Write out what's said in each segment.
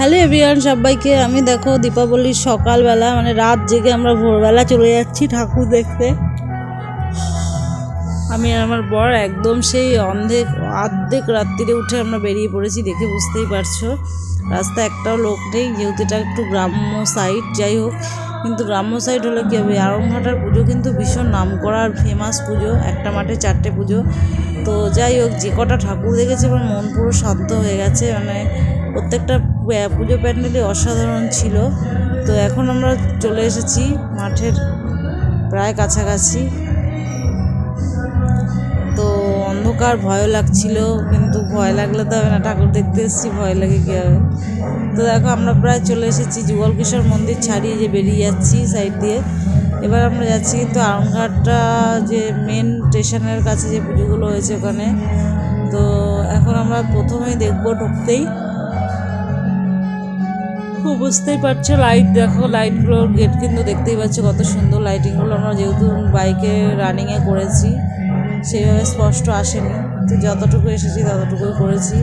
Hello everyone, সবাইকে আমি দেখো দীপাবলির সকালবেলা মানে রাত জেগে আমরা ভোরবেলা চলে যাচ্ছি ঠাকুর দেখতে। আমি আমার বর একদম সেই অন্ধেক অর্ধেক রাত্রিরে উঠে আমরা বেরিয়ে পড়েছি দেখে বুঝতেই পারছ। রাস্তা একটাও লোক নেই, যেহেতু এটা একটু গ্রাম্য সাইড যাই হোক। কিন্তু গ্রাম্য সাইড হলে কী হবে আরংঘাটার পুজো কিন্তু ভীষণ নাম করা আর ফেমাস পুজো, একটা মাঠে চারটে পুজো। তো যাই হোক, যে কটা ঠাকুর দেখেছে, আমার মন পুরো শান্ত হয়ে গেছে মানে প্রত্যেকটা পুজো প্যান্ডেলই অসাধারণ ছিল। তো এখন আমরা চলে এসেছি মাঠের প্রায় কাছাকাছি। তো অন্ধকার ভয় লাগছিল, কিন্তু ভয় লাগলে তো হবে না, ঠাকুর দেখতে এসেছি, ভয় লাগে কী হবে? তো দেখো, আমরা প্রায় চলে এসেছি যুগল কিশোর মন্দির ছাড়িয়ে যে বেরিয়ে যাচ্ছি সাইড দিয়ে। এবার আমরা যাচ্ছি কিন্তু আরামঘাটটা যে মেন স্টেশনের কাছে যে পুজোগুলো হয়েছে ওখানে। তো এখন আমরা প্রথমেই দেখব ঢুকতেই। খুব বুঝতেই পারছ লাইট দেখো লাইটগুলোর গেট কিন্তু দেখতেই পাচ্ছ কত সুন্দর লাইটিংগুলো আমরা যেহেতু বাইকে রানিংয়ে করেছি, সেইভাবে স্পষ্ট আসেনি। তো যতটুকু এসেছি ততটুকুই করেছি।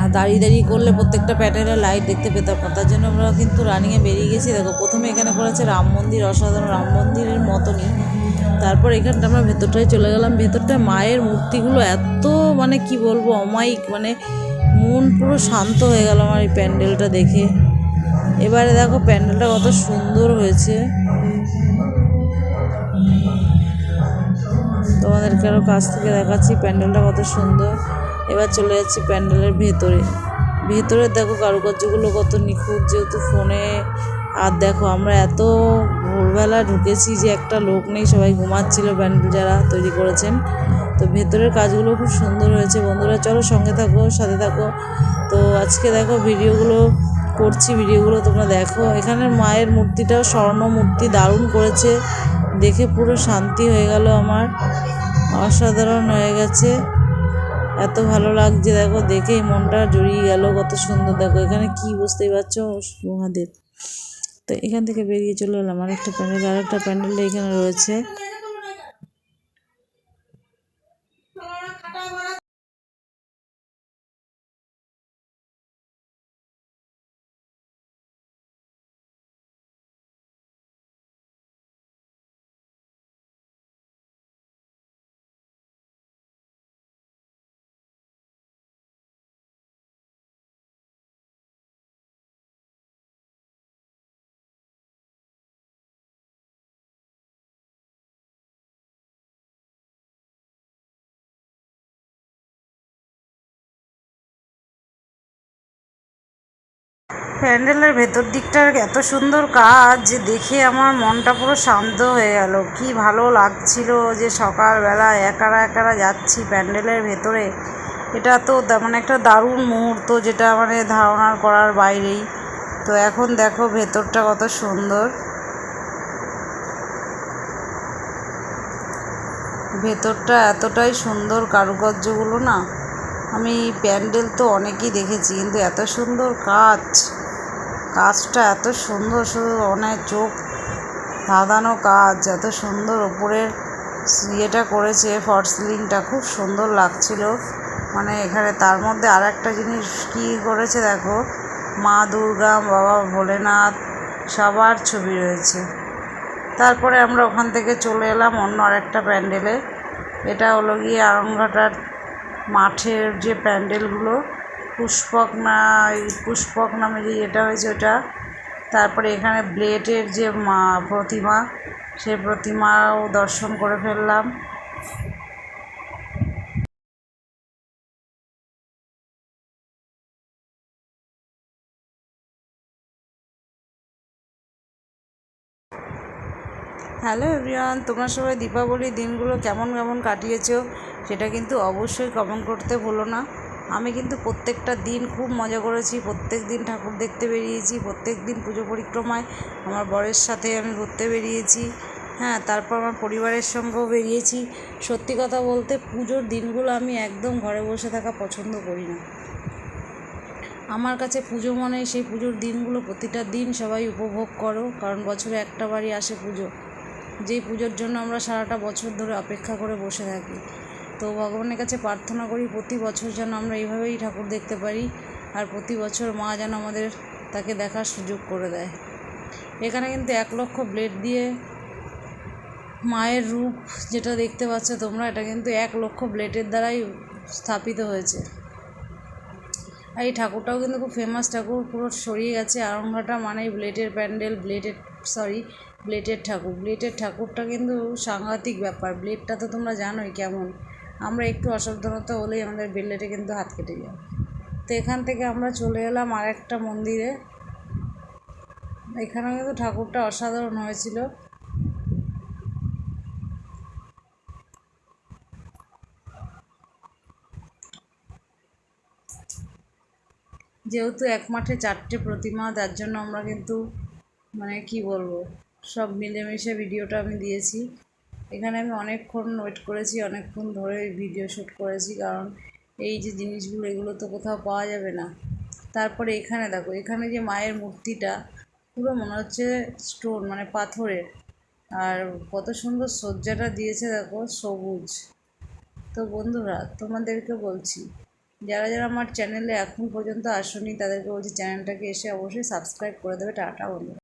আর দাঁড়িয়ে দাঁড়িয়ে করলে প্রত্যেকটা প্যাটার্নের লাইট দেখতে পেতাম না। তার জন্য আমরা কিন্তু রানিংয়ে বেরিয়ে গেছি। দেখো, প্রথমে এখানে করেছে রাম মন্দির, অসাধারণ রাম মন্দিরের মতনই। তারপর এখানটা আমরা ভেতরটায় চলে গেলাম। ভেতরটায় মায়ের মূর্তিগুলো এত মানে কি বলব, অমায়িক মানে মন পুরো শান্ত হয়ে গেল আমার এই প্যান্ডেলটা দেখে। এবারে দেখো প্যান্ডেলটা কত সুন্দর হয়েছে। তোমাদেরকে আরও কাছ থেকে দেখাচ্ছি প্যান্ডেলটা কত সুন্দর। এবার চলে যাচ্ছি প্যান্ডেলের ভেতরে। ভেতরে দেখো কারুকার্যগুলো কত নিখুঁত, যেহেতু ফোনে। আর দেখো আমরা এত ভোরবেলা ঢুকেছি যে একটা লোক নেই, সবাই ঘুমাচ্ছিল, প্যান্ডেল যারা তৈরি করেছেন। তো ভেতরের কাজগুলো খুব সুন্দর হয়েছে। বন্ধুরা, চলো সঙ্গে থাকো, সাথে থাকো। তো আজকে দেখো ভিডিওগুলো করছি, ভিডিওগুলো তোমরা দেখো। এখানে মায়ের মূর্তিটাও স্বর্ণ মূর্তি দারুণ করেছে। দেখে পুরো শান্তি হয়ে গেল আমার। অসাধারণ হয়ে গেছে। এত ভালো লাগছে, দেখো, দেখেই মনটা জড়িয়ে গেল, কত সুন্দর। দেখো, এখানে কি বুঝতেই পারছ? মহাদেব। তো এখান থেকে বেরিয়ে চলে এলাম। আরেকটা প্যান্ডেল আরেকটা প্যান্ডেল এখানে রয়েছে। প্যান্ডেলের ভেতর দিকটার এত সুন্দর কাজ যে দেখে আমার মনটা পুরো শান্ত হয়ে গেল। কি ভালো লাগছিল যে সকালবেলা একারা একারা যাচ্ছি প্যান্ডেলের ভেতরে। এটা তো মানে একটা দারুণ মুহূর্ত যেটা মানে ধারণার করার বাইরেই। তো এখন দেখো ভেতরটা কত সুন্দর। ভেতরটা এতটাই সুন্দর কারুকার্যগুলো না। আমি প্যান্ডেল তো অনেকই দেখেছি, কিন্তু এত সুন্দর কাজ। কাজটা এত সুন্দর, শুধু অনেক চোখ ধাঁধানো কাজ, এত সুন্দর ওপরের ইয়েটা করেছে, ফর সিলিংটা, খুব সুন্দর লাগছিল। মানে এখানে তার মধ্যে আর একটা জিনিস কী করেছে দেখো? মা দুর্গা, বাবা ভোলেনাথ, সবার ছবি রয়েছে। তারপরে আমরা ওখান থেকে চলে এলাম অন্য আরেকটা প্যান্ডেলে। এটা হলো গিয়ে আরংঘাটার মাঠের যে প্যান্ডেলগুলো পুষ্পক না এই পুষ্পক নামে যে এটা হয়েছে ওটা। তারপরে এখানে ব্লেডের যে মা, প্রতিমা, সেই প্রতিমাও দর্শন করে ফেললাম। হ্যালো এভরিওয়ান, তোমরা সবাই দীপাবলির দিনগুলো কেমন কেমন কাটিয়েছো, সেটা কিন্তু অবশ্যই কমেন্ট করতে ভুলো না। আমি কিন্তু প্রত্যেকটা দিন খুব মজা করেছি, প্রত্যেক দিন ঠাকুর দেখতে বেরিয়েছি, প্রত্যেক দিন পুজো পরিক্রমায় আমার বরের সাথে আমি ঘুরতে বেরিয়েছি হ্যাঁ তারপর আমার পরিবারের সঙ্গেও বেরিয়েছি। সত্যি কথা বলতে পুজোর দিনগুলো আমি একদম ঘরে বসে থাকা পছন্দ করি না। আমার কাছে পুজো মানে সেই পুজোর দিনগুলো প্রতিটা দিন সবাই উপভোগ করো, কারণ বছরে একটা বারই আসে পুজো। যেই পুজোর জন্য আমরা সারাটা বছর ধরে অপেক্ষা করে বসে থাকি। তো ভগবানের কাছে প্রার্থনা করি প্রতি বছর যেন আমরা এইভাবেই ঠাকুর দেখতে পারি আর প্রতি বছর মা যেন আমাদের তাকে দেখার সুযোগ করে দেয়। এখানে কিন্তু এক লক্ষ ব্লেড দিয়ে মায়ের রূপ যেটা দেখতে পাচ্ছ তোমরা, এটা কিন্তু এক লক্ষ ব্লেডের দ্বারাই স্থাপিত হয়েছে। আর এই ঠাকুরটাও কিন্তু খুব ফেমাস ঠাকুর, পুরো সরিয়ে গেছে। আরঙ্গাটা মানে ব্লেডের প্যান্ডেল, ব্লেডের সরি ব্লেডের ঠাকুর। ব্লেডের ঠাকুরটা কিন্তু সাংঘাতিক ব্যাপার। ব্লেডটা তো তোমরা জানোই কেমন। আমরা একটু অসাবধানতা হলেই আমাদের ব্লেডে কিন্তু হাত কেটে যায়। তো এখান থেকে আমরা চলে এলাম আর একটা মন্দিরে। এখানেও কিন্তু ঠাকুরটা অসাধারণ হয়েছিল। যেহেতু এক মাঠে চারটে প্রতিমা, তার জন্য আমরা কিন্তু মানে কি বলব, সব মিলেমিশে ভিডিওটা আমি দিয়েছি। এখানে আমি অনেকক্ষণ ওয়েট করেছি, অনেকক্ষণ ধরে ভিডিও শ্যুট করেছি, কারণ এই যে জিনিসগুলো, এগুলো তো কোথাও পাওয়া যাবে না। তারপরে এখানে দেখো, এখানে যে মায়ের মূর্তিটা, পুরো মনে হচ্ছে স্টোন মানে পাথরের। আর কত সুন্দর সজ্জাটা দিয়েছে দেখো, সবুজ। তো বন্ধুরা, তোমাদেরকে বলছি, যারা যারা আমার চ্যানেলে এখন পর্যন্ত আসনি, তাদেরকে বলছি চ্যানেলটাকে এসে অবশ্যই সাবস্ক্রাইব করে দেবে। টাটা বন্ধুরা।